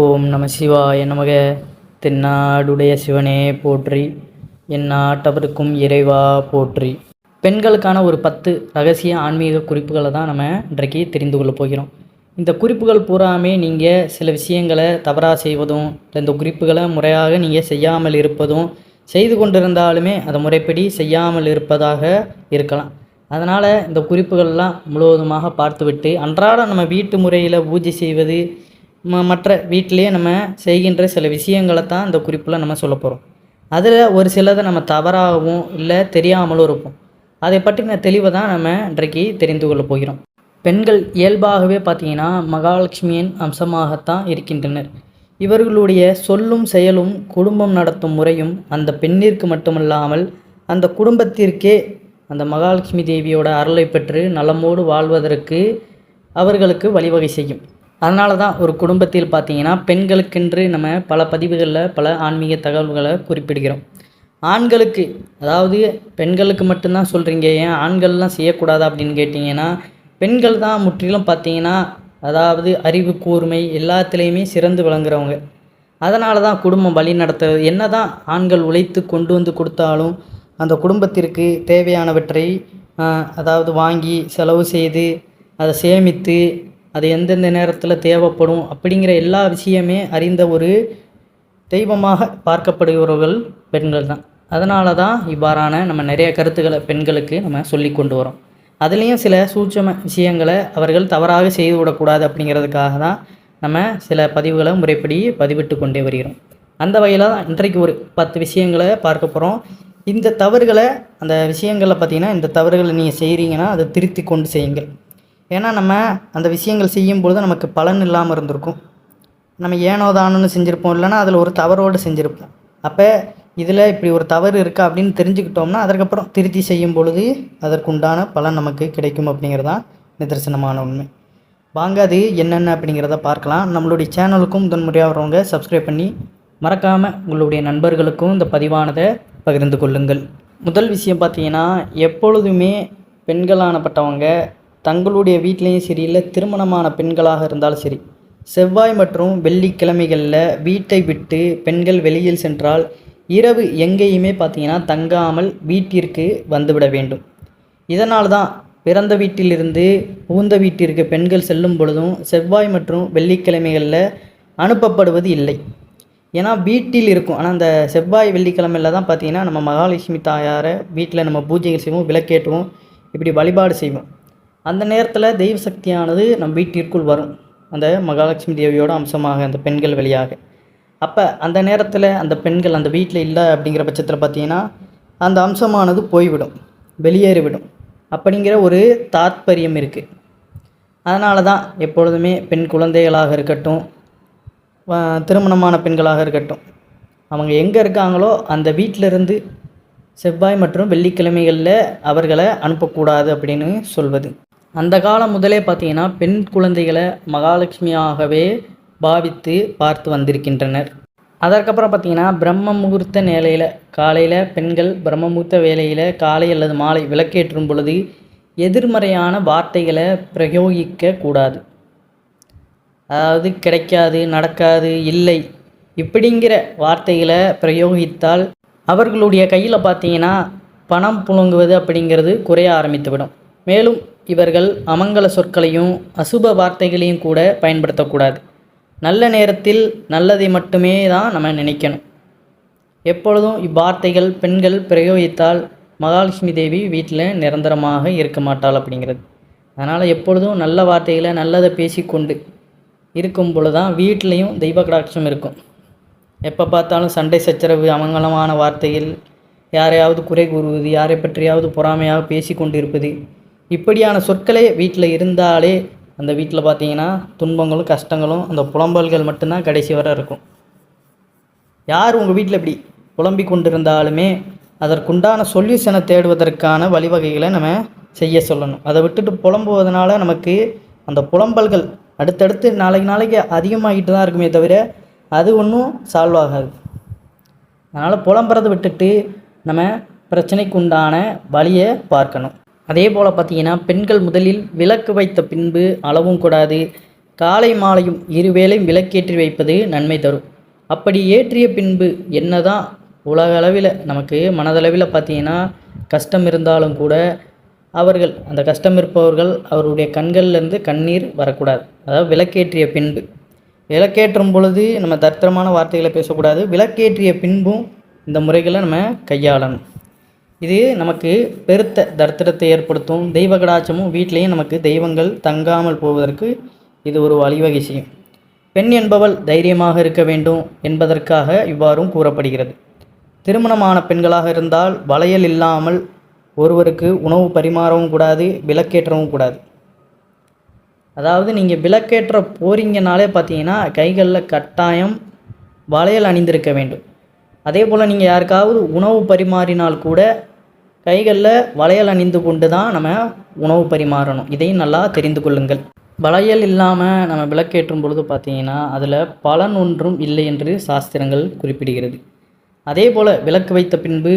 ஓம் நம சிவாய நமக. தென்னாடுடைய சிவனே போற்றி. என்னாட்டவருக்கும் இறைவா போற்றி. பெண்களுக்கான ஒரு பத்து ரகசிய ஆன்மீக குறிப்புகளை தான் நம்ம இன்றைக்கு தெரிந்து கொள்ள போகிறோம். இந்த குறிப்புகள் பூராமே நீங்கள் சில விஷயங்களை தவறாக செய்வதும் இந்த குறிப்புகளை முறையாக நீங்கள் செய்யாமல் இருப்பதும் செய்து கொண்டிருந்தாலுமே அதை முறைப்படி செய்யாமல் இருப்பதாக இருக்கலாம். அதனால் இந்த குறிப்புகள்லாம் முழுவதுமாக பார்த்துவிட்டு அன்றாடம் நம்ம வீட்டு முறையில் பூஜை செய்வது மற்ற வீட்டிலேயே நம்ம செய்கின்ற சில விஷயங்களை தான் இந்த குறிப்பில் நம்ம சொல்ல போகிறோம் அதில் ஒரு சிலதை நம்ம தவறாகவும் இல்லை தெரியாமலும் இருப்போம். அதை பற்றின தெளிவை தான் நம்ம இன்றைக்கு தெரிந்து கொள்ள போகிறோம். பெண்கள் இயல்பாகவே பார்த்தீங்கன்னா மகாலட்சுமியின் அம்சமாகத்தான் இருக்கின்றனர். இவர்களுடைய சொல்லும் செயலும் குடும்பம் நடத்தும் முறையும் அந்த பெண்ணிற்கு மட்டுமல்லாமல் அந்த குடும்பத்திற்கே அந்த மகாலட்சுமி தேவியோட அருளை பெற்று நலமோடு வாழ்வதற்கு அவர்களுக்கு வழிவகை செய்யும். அதனால தான் ஒரு குடும்பத்தில் பார்த்தீங்கன்னா பெண்களுக்கென்று நம்ம பல பதிவுகளில் பல ஆன்மீக தகவல்களை குறிப்பிடுகிறோம். ஆண்களுக்கு அதாவது பெண்களுக்கு மட்டும்தான் சொல்கிறீங்க ஏன் ஆண்கள்லாம் செய்யக்கூடாதா அப்படின்னு கேட்டிங்கன்னா பெண்கள் தான் முற்றிலும் பார்த்தீங்கன்னா அதாவது அறிவு கூர்மை எல்லாத்துலேயுமே சிறந்து விளங்குறவங்க. அதனால தான் குடும்பம் வழி நடத்துறது. என்ன தான் ஆண்கள் உழைத்து கொண்டு வந்து கொடுத்தாலும் அந்த குடும்பத்திற்கு தேவையானவற்றை அதாவது வாங்கி செலவு செய்து அதை சேமித்து அது எந்தெந்த நேரத்தில் தேவைப்படும் அப்படிங்கிற எல்லா விஷயமே அறிந்த ஒரு தெய்வமாக பார்க்கப்படுகிறவர்கள் பெண்கள் தான். அதனால தான் இவ்வாறான நம்ம நிறைய கருத்துக்களை பெண்களுக்கு நம்ம சொல்லி கொண்டு வரோம் அதுலேயும் சில சூட்சம விஷயங்களை அவர்கள் தவறாக செய்து விடக்கூடாது அப்படிங்கிறதுக்காக தான் நம்ம சில பதிவுகளை முறைப்படி பதிவிட்டு கொண்டே வருகிறோம். அந்த வகையில் தான் இன்றைக்கு ஒரு பத்து விஷயங்களை பார்க்க போகிறோம் இந்த தவறுகளை அந்த விஷயங்களில் பார்த்தீங்கன்னா இந்த தவறுகளை நீங்கள் செய்கிறீங்கன்னா அதை திருத்தி கொண்டு செய்யுங்கள். ஏன்னா நம்ம அந்த விஷயங்கள் செய்யும் பொழுது நமக்கு பலன் இல்லாமல் இருந்திருக்கும். நம்ம ஏனோ தானோன்னு செஞ்சுருப்போம் இல்லைன்னா அதில் ஒரு தவறோடு செஞ்சுருப்போம். அப்போ இதில் இப்படி ஒரு தவறு இருக்கா அப்படின்னு தெரிஞ்சுக்கிட்டோம்னா அதற்கப்புறம் திருத்தி செய்யும் பொழுது அதற்குண்டான பலன் நமக்கு கிடைக்கும் அப்படிங்கிறதான் நிதர்சனமான உண்மை. வாங்க அது என்னென்ன அப்படிங்கிறத பார்க்கலாம். நம்மளுடைய சேனலுக்கும் முதன்முறையாக வரவங்க சப்ஸ்கிரைப் பண்ணி மறக்காமல் உங்களுடைய நண்பர்களுக்கும் இந்த பதிவானதை பகிர்ந்து கொள்ளுங்கள். முதல் விஷயம் பார்த்தீங்கன்னா எப்பொழுதுமே பெண்களானப்பட்டவங்க தங்களுடைய வீட்லேயும் சரி இல்லை திருமணமான பெண்களாக இருந்தாலும் சரி. செவ்வாய் மற்றும் வெள்ளிக்கிழமைகளில் வீட்டை விட்டு பெண்கள் வெளியில் சென்றால் இரவு எங்கேயுமே பார்த்தீங்கன்னா தங்காமல் வீட்டிற்கு வந்துவிட வேண்டும். இதனால் தான் பிறந்த வீட்டிலிருந்து புகுந்த வீட்டிற்கு பெண்கள் செல்லும் பொழுதும் செவ்வாய் மற்றும் வெள்ளிக்கிழமைகளில் அனுப்பப்படுவது இல்லை. ஏன்னா வீட்டில் இருக்கும். ஆனால் அந்த செவ்வாய் வெள்ளிக்கிழமையில் தான் பார்த்தீங்கன்னா நம்ம மகாலட்சுமி தாயாரை வீட்டில் நம்ம பூஜைகள் செய்வோம் விளக்கேற்றுவோம் இப்படி வழிபாடு செய்வோம். அந்த நேரத்தில் தெய்வ சக்தியானது நம் வீட்டிற்குள் வரும். அந்த மகாலட்சுமி தேவியோட அம்சமாக அந்த பெண்கள் வழியாக. அப்போ அந்த நேரத்தில் அந்த பெண்கள் அந்த வீட்டில் இல்லை அப்படிங்கிற பட்சத்தில் பார்த்தீங்கன்னா அந்த அம்சமானது போய்விடும் வெளியேறிவிடும். அப்படிங்கிற ஒரு தாத்பரியம் இருக்குது அதனால தான் எப்பொழுதுமே பெண் குழந்தைகளாக இருக்கட்டும் திருமணமான பெண்களாக இருக்கட்டும் அவங்க எங்கே இருக்காங்களோ அந்த வீட்டிலிருந்து செவ்வாய் மற்றும் வெள்ளிக்கிழமைகளில் அவர்களை அனுப்பக்கூடாது அப்படின்னு சொல்வது. அந்த காலம் முதலே பார்த்தீங்கன்னா பெண் குழந்தைகளை மகாலட்சுமியாகவே பாவித்து பார்த்து வந்திருக்கின்றனர். அதற்கப்புறம் பார்த்தீங்கன்னா பிரம்ம முகூர்த்த நிலையில் காலையில் பெண்கள் பிரம்ம முகூர்த்த வேலையில் காலை அல்லது மாலை விளக்கேற்றும் பொழுது எதிர்மறையான வார்த்தைகளை பிரயோகிக்க கூடாது. அதாவது கிடைக்காது நடக்காது இல்லை இப்படிங்கிற வார்த்தைகளை பிரயோகித்தால் அவர்களுடைய கையில் பார்த்தீங்கன்னா பணம் புழங்குவது அப்படிங்கிறது குறைய ஆரம்பித்துவிடும். மேலும் இவர்கள் அமங்கல சொற்களையும் அசுப வார்த்தைகளையும் கூட பயன்படுத்தக்கூடாது. நல்ல நேரத்தில் நல்லதை மட்டுமே தான் நம்ம நினைக்கணும். எப்பொழுதும் இவ்வார்த்தைகள் பெண்கள் பிரயோகித்தால் மகாலட்சுமி தேவி வீட்டில் நிரந்தரமாக இருக்க மாட்டாள் அப்படிங்கிறது. அதனால் எப்பொழுதும் நல்ல வார்த்தைகளை நல்லதை பேசிக்கொண்டு இருக்கும் பொழுது தான் வீட்லேயும் தெய்வ கடாட்சம் இருக்கும். எப்போ பார்த்தாலும் சண்டை சச்சரவு அமங்கலமான வார்த்தைகள் யாரையாவது குறை கூறுவது யாரை பற்றியாவது பொறாமையாக பேசி கொண்டு இருப்பது இப்படியான சொற்களே வீட்டில் இருந்தாலே அந்த வீட்டில் பார்த்தீங்கன்னா துன்பங்களும் கஷ்டங்களும் அந்த புலம்பல்கள் மட்டும்தான் கடைசி வரை இருக்கும். யார் உங்கள் வீட்டில் இப்படி புலம்பிக் கொண்டிருந்தாலுமே அதற்குண்டான சொல்யூஷனை தேடுவதற்கான வழிவகைகளை நம்ம செய்ய சொல்லணும். அதை விட்டுட்டு புலம்புவதனால நமக்கு அந்த புலம்பல்கள் அடுத்தடுத்து நாளைக்கு நாளைக்கு அதிகமாகிட்டு தான் இருக்குமே தவிர அது ஒன்றும் சால்வ் ஆகாது. அதனால் புலம்புறதை விட்டுட்டு நம்ம பிரச்சனைக்கு உண்டான வழியை பார்க்கணும். அதே போல் பார்த்தீங்கன்னா பெண்கள் முதலில் விளக்கு வைத்த பின்பு அளவும் கூடாது காலை மாலையும் இருவேளையும் விளக்கேற்றி வைப்பது நன்மை தரும். அப்படி ஏற்றிய பின்பு என்னதான் உலக அளவில் நமக்கு மனதளவில் பார்த்தீங்கன்னா கஷ்டம் இருந்தாலும் கூட அவர்கள் அந்த கஷ்டம் இருப்பவர்கள் அவருடைய கண்கள்லேருந்து கண்ணீர் வரக்கூடாது. அதாவது விளக்கேற்றிய பின்பு. விளக்கேற்றும் பொழுது நம்ம தர்த்தரமான வார்த்தைகளை பேசக்கூடாது. விளக்கேற்றிய பின்பும் இந்த முறைகளை நம்ம கையாளணும். இது நமக்கு பெருத்த தரித்திரத்தை ஏற்படுத்தும். தெய்வ கடாச்சமும் வீட்டிலையும் நமக்கு தெய்வங்கள் தங்காமல் போவதற்கு இது ஒரு வழிவகை செய்யும். பெண் என்பவள் தைரியமாக இருக்க வேண்டும் என்பதற்காக இவ்வாறும் கூறப்படுகிறது. திருமணமான பெண்களாக இருந்தால் வளையல் இல்லாமல் ஒருவருக்கு உணவு பரிமாறவும் கூடாது விளக்கேற்றவும் கூடாது. அதாவது நீங்கள் விளக்கேற்ற போறீங்கனாலே பார்த்தீங்கன்னா கைகளில் கட்டாயம் வளையல் அணிந்திருக்க வேண்டும். அதே போல் நீங்கள் யாருக்காவது உணவு பரிமாறினால் கூட கைகளில் வளையல் அணிந்து கொண்டு தான் நம்ம உணவு பரிமாறணும். இதையும் நல்லா தெரிந்து கொள்ளுங்கள். வளையல் இல்லாமல் நம்ம விளக்கேற்றும் பொழுது பார்த்தீங்கன்னா அதில் பலன் ஒன்றும் இல்லை என்று சாஸ்திரங்கள் குறிப்பிடுகிறது. அதே போல் விளக்கு வைத்த பின்பு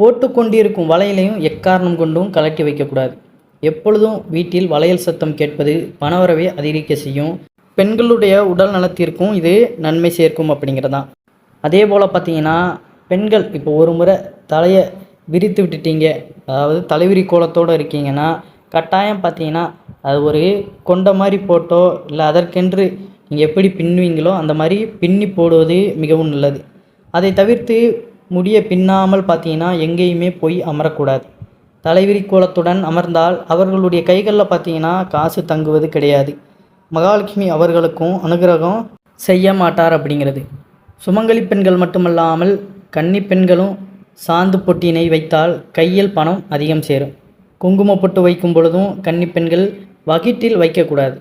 போட்டுக்கொண்டிருக்கும் வளையலையும் எக்காரணம் கொண்டும் கலட்டி வைக்கக்கூடாது. எப்பொழுதும் வீட்டில் வளையல் சத்தம் கேட்பது பணவரவை அதிகரிக்க செய்யும். பெண்களுடைய உடல் நலத்திற்கும் இது நன்மை சேர்க்கும் அப்படிங்கிறதான். அதே போல் பார்த்தீங்கன்னா பெண்கள் இப்போ ஒரு முறை தலையை விரித்து விட்டுட்டீங்க. அதாவது தலைவிரி கோலத்தோடு இருக்கீங்கன்னா கட்டாயம் பார்த்தீங்கன்னா அது ஒரு கொண்ட மாதிரி போட்டோ இல்லை அதற்கென்று நீங்கள் எப்படி பின்னுவீங்களோ அந்த மாதிரி பின்னி போடுவது மிகவும் நல்லது. அதை தவிர்த்து முடிய பின்னாமல் பார்த்தீங்கன்னா எங்கேயுமே போய் அமரக்கூடாது. தலைவிரி கோலத்துடன் அமர்ந்தால் அவர்களுடைய கைகளில் பார்த்தீங்கன்னா காசு தங்குவது கிடையாது. மகாலட்சுமி அவர்களுக்கும் அனுகிரகம் செய்ய மாட்டார் அப்படிங்கிறது. சுமங்கலி பெண்கள் மட்டுமல்லாமல் கன்னி பெண்களும் சாந்து பொட்டியினை வைத்தால் கையில் பணம் அதிகம் சேரும். குங்கும பொட்டு வைக்கும் பொழுதும் கன்னிப்பெண்கள் வகிட்டில் வைக்கக்கூடாது.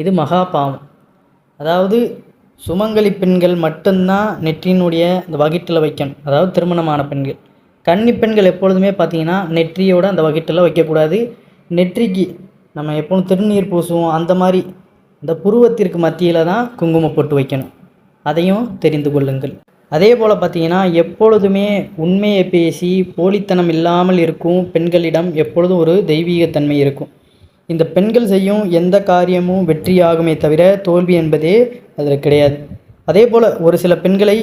இது மகா பாவம். அதாவது சுமங்கலி பெண்கள் மட்டும்தான் நெற்றியினுடைய இந்த வகிட்டில் வைக்கணும். அதாவது திருமணமான பெண்கள். கன்னி பெண்கள் எப்பொழுதுமே பார்த்தீங்கன்னா நெற்றியோட அந்த வகிட்டில் வைக்கக்கூடாது. நெற்றிக்கு நம்ம எப்போதும் திருநீர் பூசுவோம் அந்த மாதிரி இந்த புருவத்திற்கு மத்தியில் தான் குங்குமம் போட்டு வைக்கணும். அதையும் தெரிந்து கொள்ளுங்கள். அதே போல் பார்த்தீங்கன்னா எப்பொழுதுமே உண்மையை பேசி போலித்தனம் இல்லாமல் இருக்கும் பெண்களிடம் எப்பொழுதும் ஒரு தெய்வீகத்தன்மை இருக்கும். இந்த பெண்கள் செய்யும் எந்த காரியமும் வெற்றியாகுமே தவிர தோல்வி என்பதே அதில் கிடையாது. அதே போல் ஒரு சில பெண்களை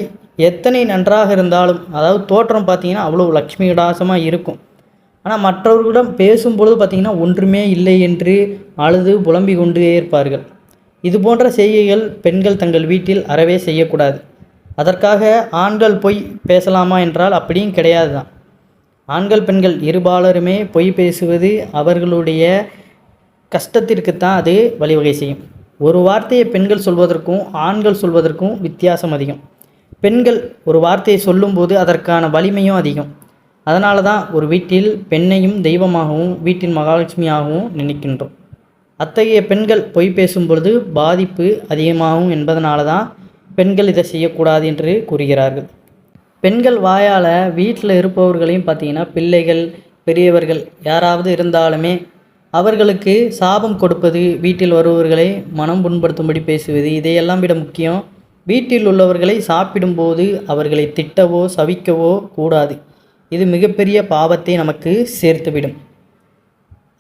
எத்தனை நன்றாக இருந்தாலும் அதாவது தோற்றம் பார்த்தீங்கன்னா அவ்வளோ லக்ஷ்மி விடாசமாக இருக்கும். ஆனால் மற்றவர்களிடம் பேசும்பொழுது பார்த்தீங்கன்னா ஒன்றுமே இல்லை என்று அழுது புலம்பிக் கொண்டே இருப்பார்கள். இது போன்ற செய்கைகள் பெண்கள் தங்கள் வீட்டில் அறவே செய்யக்கூடாது. அதற்காக ஆண்கள் பொய் பேசலாமா என்றால் அப்படியும் கிடையாது தான் ஆண்கள் பெண்கள் இருபாலருமே பொய் பேசுவது அவர்களுடைய கஷ்டத்திற்குத்தான் அது வழிவகை செய்யும். ஒரு வார்த்தையை பெண்கள் சொல்வதற்கும் ஆண்கள் சொல்வதற்கும் வித்தியாசம் அதிகம். பெண்கள் ஒரு வார்த்தையை சொல்லும்போது அதற்கான வலிமையும் அதிகம். அதனால தான் ஒரு வீட்டில் பெண்ணையும் தெய்வமாகவும் வீட்டின் மகாலட்சுமியாகவும் நினைக்கின்றோம். அத்தகைய பெண்கள் பொய் பேசும் பொழுது பாதிப்பு அதிகமாகும் என்பதனால தான் பெண்கள் இதை செய்யக்கூடாது என்று கூறுகிறார்கள். பெண்கள் வாயால் வீட்டில் இருப்பவர்களையும் பார்த்தீங்கன்னா பிள்ளைகள் பெரியவர்கள் யாராவது இருந்தாலுமே அவர்களுக்கு சாபம் கொடுப்பது வீட்டில் வருபவர்களை மனம் புண்படுத்தும்படி பேசுவது இதையெல்லாம் விட முக்கியம் வீட்டில் உள்ளவர்களை சாப்பிடும்போது அவர்களை திட்டவோ சவிக்கவோ கூடாது. இது மிகப்பெரிய பாவத்தை நமக்கு சேர்த்துவிடும்.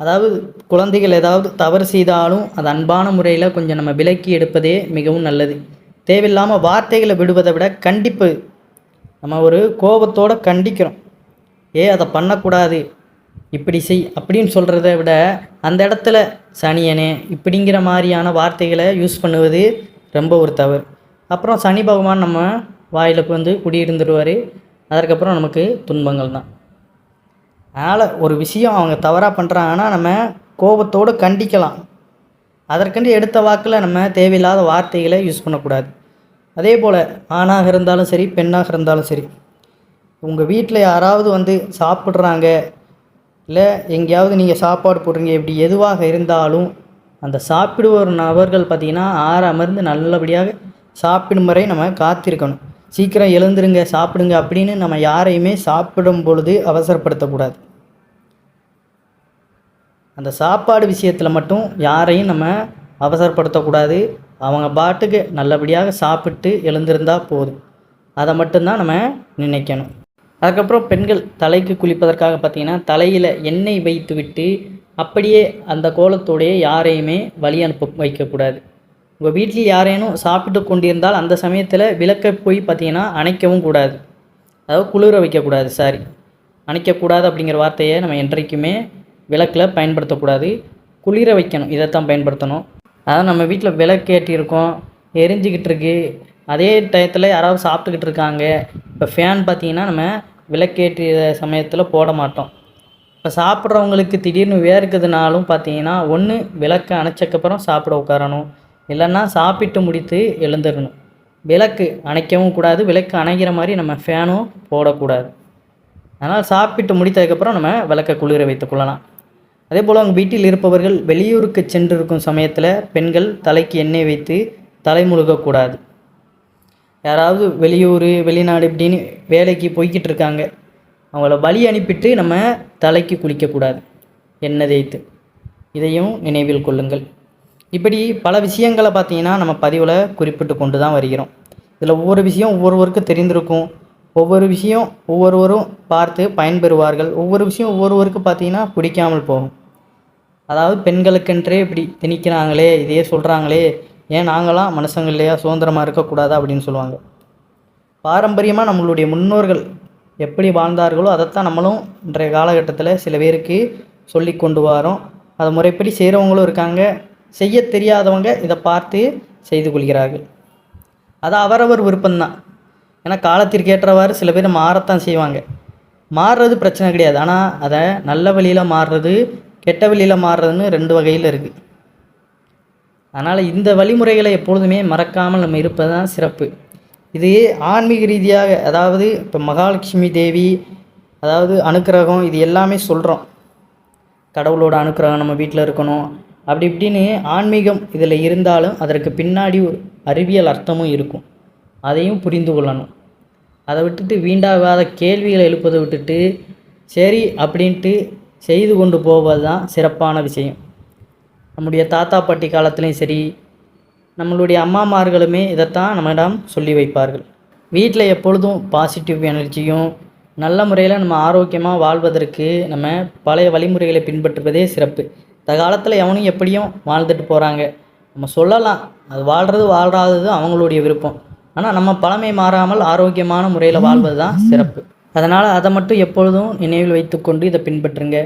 அதாவது குழந்தைகள் ஏதாவது தவறு செய்தாலும் அது அன்பான முறையில் கொஞ்சம் நம்ம விலக்கி எடுப்பதே மிகவும் நல்லது. தேவையில்லாமல் வார்த்தைகளை விடுவதை விட கண்டிப்பு. நம்ம ஒரு கோபத்தோடு கண்டிக்கிறோம். ஏ அதை பண்ணக்கூடாது. இப்படி செய் அப்படின்னு சொல்கிறத விட அந்த இடத்துல சனியனே இப்படிங்கிற மாதிரியான வார்த்தைகளை யூஸ் பண்ணுவது ரொம்ப ஒரு தவறு. அப்புறம் சனி பகவான் நம்ம வாயில் வந்து குடியிருந்துடுவார் அதற்கப்புறம் நமக்கு துன்பங்கள் தான். அதனால் ஒரு விஷயம் அவங்க தவறாக பண்ணுறாங்கன்னா நம்ம கோபத்தோடு கண்டிக்கலாம். அதற்கண்டு எடுத்த வாக்கில் நம்ம தேவையில்லாத வார்த்தைகளை யூஸ் பண்ணக்கூடாது. அதே போல் ஆணாக இருந்தாலும் சரி பெண்ணாக இருந்தாலும் சரி உங்கள் வீட்டில் யாராவது வந்து சாப்பிட்றாங்க இல்லை எங்கேயாவது நீங்கள் சாப்பாடு போடுறீங்க இப்படி எதுவாக இருந்தாலும் அந்த சாப்பிடுவோர் நபர்கள் பார்த்திங்கன்னா ஆற அமர்ந்து நல்லபடியாக சாப்பிடும் வரை நம்ம காத்திருக்கணும். சீக்கிரம் எழுந்துருங்க சாப்பிடுங்க அப்படின்னு நம்ம யாரையுமே சாப்பிடும் பொழுது அவசரப்படுத்தக்கூடாது. அந்த சாப்பாடு விஷயத்தில் மட்டும் யாரையும் நம்ம அவசரப்படுத்தக்கூடாது. அவங்க பாட்டுக்கு நல்லபடியாக சாப்பிட்டு எழுந்திருந்தால் போதும். அதை மட்டும்தான் நம்ம நினைக்கணும். அதுக்கப்புறம் பெண்கள் தலைக்கு குளிப்பதற்காக பார்த்திங்கன்னா தலையில் எண்ணெய் வைத்து விட்டு அப்படியே அந்த கோலத்தோடையே யாரையுமே வழி அனுப்ப வைக்கக்கூடாது. உங்கள் வீட்டில் யாரேனும் சாப்பிட்டு கொண்டிருந்தால் அந்த சமயத்தில் விளக்கை போய் பார்த்தீங்கன்னா அணைக்கவும் கூடாது. அதாவது குளிர வைக்கக்கூடாது சாரி அணைக்கக்கூடாது அப்படிங்கிற வார்த்தையை நம்ம என்றைக்குமே விளக்கில் பயன்படுத்தக்கூடாது. குளிர வைக்கணும் இதைத்தான் பயன்படுத்தணும். அதாவது நம்ம வீட்டில் விளக்கேற்றிருக்கோம் எரிஞ்சிக்கிட்டு இருக்கு. அதே டயத்தில் யாராவது சாப்பிட்டுக்கிட்டு இருக்காங்க. இப்போ ஃபேன் பார்த்தீங்கன்னா நம்ம விளக்கேற்றிய சமயத்தில் போட மாட்டோம். இப்போ சாப்பிட்றவங்களுக்கு திடீர்னு வேர்க்குதுனாலும் பார்த்தீங்கன்னா ஒன்று விளக்கு அணைச்சக்கப்புறம் சாப்பிட உட்காரணும். இல்லைன்னா சாப்பிட்டு முடித்து எழுந்துடணும் விளக்கு அணைக்கவும் கூடாது. விளக்கு அணைக்கிற மாதிரி நம்ம ஃபேனும் போடக்கூடாது. அதனால் சாப்பிட்டு முடித்ததுக்கப்புறம் நம்ம விளக்கை குளிர வைத்துக் கொள்ளலாம். அதே போல் அவங்க வீட்டில் இருப்பவர்கள் வெளியூருக்கு சென்றிருக்கும் சமயத்தில் பெண்கள் தலைக்கு எண்ணெய் வைத்து தலை முழுகக்கூடாது யாராவது வெளியூர் வெளிநாடு இப்படின்னு வேலைக்கு போய்கிட்டு இருக்காங்க அவங்கள வழி அனுப்பிட்டு நம்ம தலைக்கு குளிக்கக்கூடாது எண்ணெய் தேய்த்து. இதையும் நினைவில் கொள்ளுங்கள். இப்படி பல விஷயங்களை பார்த்தீங்கன்னா நம்ம பதிவில் குறிப்பிட்டு கொண்டு தான் வருகிறோம். இதில் ஒவ்வொரு விஷயம் ஒவ்வொருவருக்கும் தெரிந்திருக்கும். ஒவ்வொரு விஷயம் ஒவ்வொருவரும் பார்த்து பயன்பெறுவார்கள். ஒவ்வொரு விஷயம் ஒவ்வொருவருக்கு பார்த்தீங்கன்னா பிடிக்காமல் போகும். அதாவது பெண்களுக்கென்றே இப்படி திணிக்கிறாங்களே இதையே சொல்கிறாங்களே ஏன் நாங்களாம் மனுஷங்க இல்லையா சுதந்திரமாக இருக்கக்கூடாதா அப்படின்னு சொல்லுவாங்க. பாரம்பரியமாக நம்மளுடைய முன்னோர்கள் எப்படி வாழ்ந்தார்களோ அதைத்தான் நம்மளும் இன்றைய காலகட்டத்தில் சில பேருக்கு சொல்லி கொண்டு வரோம். அதை முறைப்படி செய்கிறவங்களும் இருக்காங்க. செய்ய தெரியாதவங்க இதை பார்த்து செய்து கொள்கிறார்கள். அது அவரவர் விருப்பம்தான். ஏன்னா காலத்திற்கு ஏற்றவாறு சில பேர் மாறத்தான் செய்வாங்க. மாறுறது பிரச்சனை கிடையாது. ஆனால் அதை நல்ல வழியில் மாறுறது கெட்ட வழியில் மாறுறதுன்னு ரெண்டு வகையில் இருக்குது அதனால் இந்த வழிமுறைகளை எப்பொழுதுமே மறக்காமல் நம்ம இருப்பது தான் சிறப்பு. இது ஆன்மீக ரீதியாக அதாவது இப்போ மகாலட்சுமி தேவி அதாவது அனுக்கிரகம் இது எல்லாமே சொல்கிறோம் கடவுளோட அனுக்கிரகம் நம்ம வீட்டில் இருக்கணும். அப்படி இப்படின்னு ஆன்மீகம் இதில் இருந்தாலும் அதற்கு பின்னாடி ஒரு அறிவியல் அர்த்தமும் இருக்கும். அதையும் புரிந்து கொள்ளணும். அதை விட்டுட்டு வீண்டாகாத கேள்விகளை எழுப்பதை விட்டுட்டு சரி அப்படின்ட்டு செய்து கொண்டு போவது தான் சிறப்பான விஷயம். நம்முடைய தாத்தா பாட்டி காலத்துலேயும் சரி நம்மளுடைய அம்மாமார்களுமே இதைத்தான் நம்மிடம் சொல்லி வைப்பார்கள். வீட்டில் எப்பொழுதும் பாசிட்டிவ் எனர்ஜியும் நல்ல முறையில் நம்ம ஆரோக்கியமாக வாழ்வதற்கு நம்ம பழைய வழிமுறைகளை பின்பற்றுவதே சிறப்பு. இந்த காலத்தில் எவனும் எப்படியும் வாழ்ந்துட்டு போகிறாங்க நம்ம சொல்லலாம் அது வாழ்கிறது வாழ்றாதது அவங்களுடைய விருப்பம். ஆனால் நம்ம பழமை மாறாமல் ஆரோக்கியமான முறையில் வாழ்வது தான் சிறப்பு. அதனால் அதை மட்டும் எப்பொழுதும் நினைவில் வைத்துக்கொண்டு இதை பின்பற்றுங்க.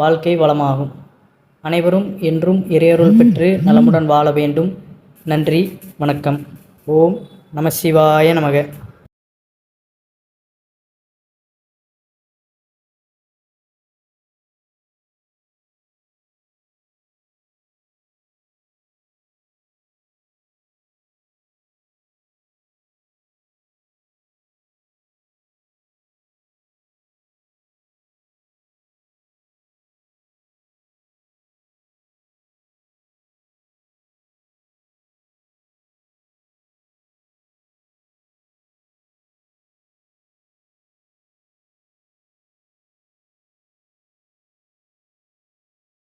வாழ்க்கை வளமாகும். அனைவரும் என்றும் இறையருள் பெற்று நலமுடன் வாழ வேண்டும். நன்றி வணக்கம். ஓம் நம சிவாய நமக.